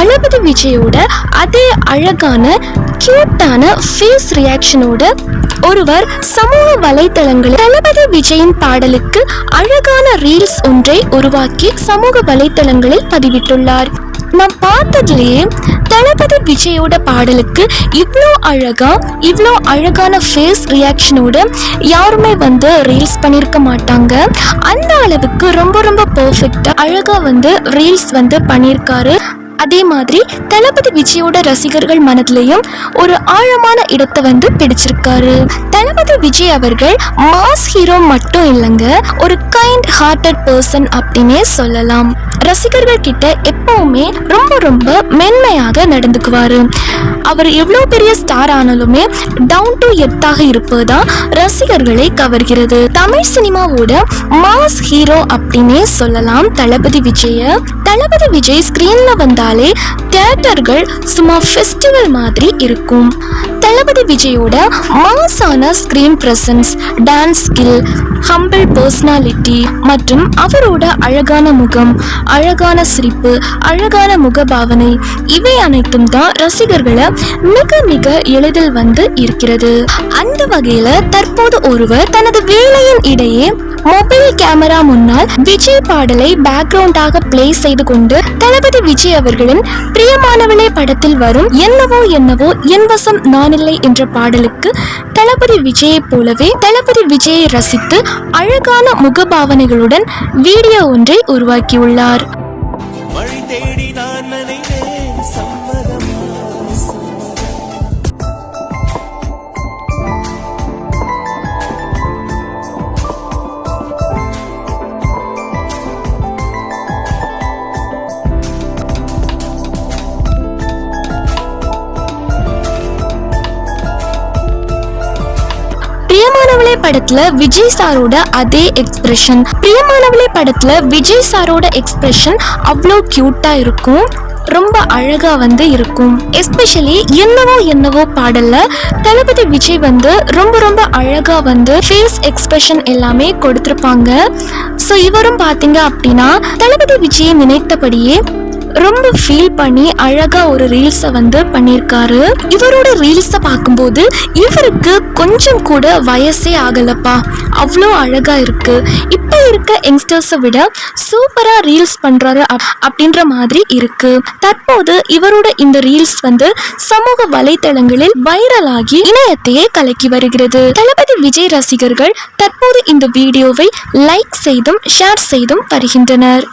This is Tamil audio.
தளபதி விஜயோட அதே அழகான கியூட்டான ஃபேஸ் ரியாக்ஷனோட ஒருவர் சமூக வலைத்தளங்களில் தளபதி விஜயின் பாடலுக்கு அழகான ரீல்ஸ் ஒன்றை உருவாக்கி சமூக வலைத்தளங்களில் பதிவிட்டுள்ளார். நான் பார்த்ததுலேயே தளபதி விஜயோட பாடலுக்கு இவ்வளோ அழகா இவ்வளோ அழகான ஃபேஸ் ரியாக்ஷனோட யாருமே வந்து ரீல்ஸ் பண்ணியிருக்க மாட்டாங்க. அந்த அளவுக்கு ரொம்ப ரொம்ப பர்ஃபெக்டாக அழகாக வந்து ரீல்ஸ் வந்து பண்ணியிருக்காரு அதே மாதிரி தளபதி விஜயோட ரசிகர்கள் மனதிலையும் ஒரு ஆழமான இடத்தை வந்து பிடிச்சிருக்காரு. தளபதி விஜய் அவர்கள் மாஸ் ஹீரோ மட்டும் இல்லைங்க ஒரு கைண்ட் ஹார்ட்டட் பர்சன் அப்படின்னே சொல்லலாம். ரசிகர்கள் கிட்ட எப்பவுமே ரொம்ப ரொம்ப மென்மையாக நடந்துக்குவாரு. அவர் எவ்வளோ பெரிய ஸ்டார் ஆனாலுமே டவுன் டு எர்த்தாக இருப்பதுதான் ரசிகர்களை கவர்கிறது. தமிழ் சினிமாவோட மாஸ் ஹீரோ அப்படின்னே சொல்லலாம் தளபதி விஜய. தளபதி விஜய் ஸ்கிரீன்ல வந்தாலே தியேட்டர்கள் சும்மா ஃபெஸ்டிவல் மாதிரி இருக்கும். தளபதி விஜயோட மாசான screen presence dance skill humble personality மற்றும் அவரோட அழகான முகம் அழகான சிரிப்பு அழகான முகபாவனை இவை அனைத்தும் தான் ரசிகர்களை மிக மிக எளிதில் வந்து இருக்கிறது அந்த வகையில தற்போது ஒருவர் தனது வேலையின் இடையே மொபைல் கேமரா முன்னால் விஜய் பாடலை பேக்ரவுண்டாக ப்ளே செய்து கொண்டு தளபதி விஜய் அவர்களின் பிரியமானவனே படத்தில் வரும் என்னவோ என்னவோ என் வசம் நானில்லை என்ற பாடலுக்கு தளபதி விஜயை போலவே தளபதி விஜயை ரசித்து அழகான முகபாவனைகளுடன் வீடியோ ஒன்றை உருவாக்கியுள்ளார். பிரியமானவளே படத்துல விஜய் சாரோட அதே எக்ஸ்பிரஷன் பிரியமானவளே படத்துல விஜய் சாரோட எக்ஸ்பிரஷன் அவ்வளோ கியூட்டா இருக்கும். ரொம்ப அழகா வந்து இருக்கும். எஸ்பெஷலி என்னவோ என்னவோ பாடல்ல தளபதி விஜய் வந்து ரொம்ப ரொம்ப அழகா வந்து ஃபேஸ் எக்ஸ்பிரஷன் எல்லாமே கொடுத்துருப்பாங்க. ஸோ இவரும் பார்த்தீங்க அப்படின்னா தளபதி விஜயை நினைத்தபடியே ரொம்ப ஃபீல் பண்ணி அழகா ஒரு ரீல்ஸை வந்து பண்ணியிருக்காரு இவரோட ரீல்ஸை பார்க்கும்போது இவருக்கு கொஞ்சம் கூட வயசே ஆகலப்பா. அவ்வளோ அழகா இருக்கு. இப்போ இருக்க யங்ஸ்டர்ஸை விட சூப்பரா ரீல்ஸ் பண்றாரு அப்- அப்படின்ற மாதிரி இருக்கு. தற்போது இவரோட இந்த ரீல்ஸ் வந்து சமூக வலைத்தளங்களில் வைரலாகி இணையத்தையே கலக்கி வருகிறது. தளபதி விஜய் ரசிகர்கள் தற்போது இந்த வீடியோவை லைக் செய்தும் ஷேர் செய்தும் வருகின்றனர்.